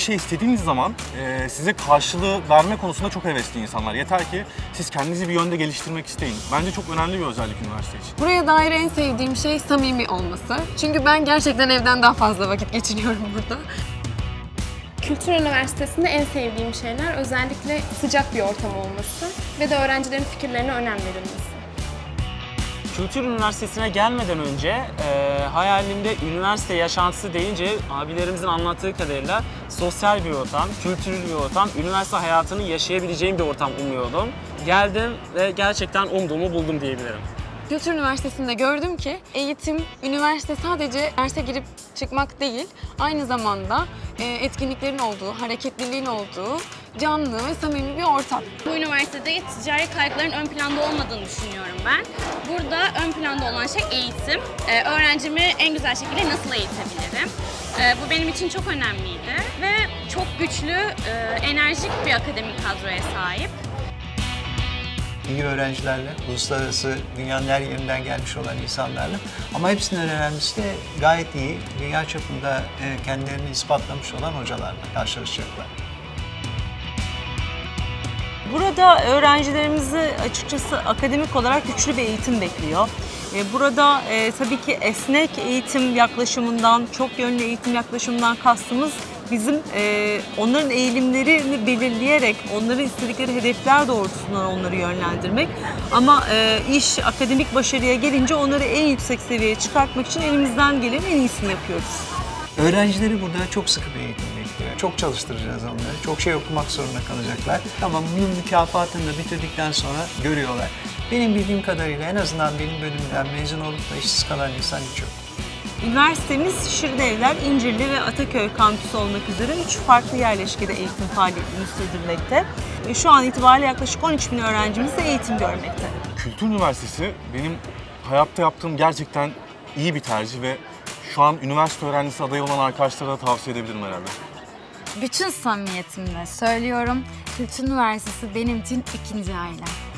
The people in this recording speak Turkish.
şey istediğiniz zaman e, size karşılığı verme konusunda çok hevesli insanlar. Yeter ki siz kendinizi bir yönde geliştirmek isteyin. Bence çok önemli bir özellik üniversite için. Buraya dair en sevdiğim şey samimi olması. Çünkü ben gerçekten evden daha fazla vakit geçiriyorum burada. Kültür Üniversitesi'nde en sevdiğim şeyler özellikle sıcak bir ortam olması ve de öğrencilerin fikirlerine önem verilmesi. Kültür Üniversitesi'ne gelmeden önce e, hayalimde üniversite yaşantısı deyince abilerimizin anlattığı kadarıyla sosyal bir ortam, kültürlü bir ortam, üniversite hayatını yaşayabileceğim bir ortam umuyordum. Geldim ve gerçekten umduğumu buldum diyebilirim. Kültür Üniversitesi'nde gördüm ki eğitim, üniversite sadece derse girip çıkmak değil, aynı zamanda e, etkinliklerin olduğu, hareketliliğin olduğu canlı ve samimi bir ortam. Bu üniversitede ticari kaygıların ön planda olmadığını düşünüyorum ben. Burada ön planda olan şey eğitim. Ee, öğrencimi en güzel şekilde nasıl eğitebilirim? Ee, bu benim için çok önemliydi ve çok güçlü, e, enerjik bir akademik kadroya sahip. iyi öğrencilerle, uluslararası dünyanın her yerinden gelmiş olan insanlarla ama hepsinden önemlisi de gayet iyi, dünya çapında e, kendilerini ispatlamış olan hocalarla karşılaşacaklar. Burada öğrencilerimizi açıkçası akademik olarak güçlü bir eğitim bekliyor. E, Burada e, tabii ki esnek eğitim yaklaşımından, çok yönlü eğitim yaklaşımından kastımız bizim e, onların eğilimlerini belirleyerek, onların istedikleri hedefler doğrultusunda onları yönlendirmek. Ama e, iş akademik başarıya gelince onları en yüksek seviyeye çıkartmak için elimizden gelenin en iyisini yapıyoruz. Öğrencileri burada çok sıkı bir eğitim bekliyor. Çok çalıştıracağız onları. Çok şey okumak zorunda kalacaklar. Ama bunun mükafatını da bitirdikten sonra görüyorlar. Benim bildiğim kadarıyla en azından benim bölümümden mezun olup da işsiz kalan insan hiç yok. Üniversitemiz Şirinevler, İncirli ve Ataköy kampüsü olmak üzere 3 farklı yerleşkede eğitim faaliyetini sürdürmekte. E, Şu an itibariyle yaklaşık 13 bin öğrencimiz de eğitim görmekte. Kültür Üniversitesi benim hayatta yaptığım gerçekten iyi bir tercih ve şu an üniversite öğrencisi adayı olan arkadaşlara da tavsiye edebilirim herhalde. Bütün samimiyetimle söylüyorum. Kültür Üniversitesi benim için ikinci ailem.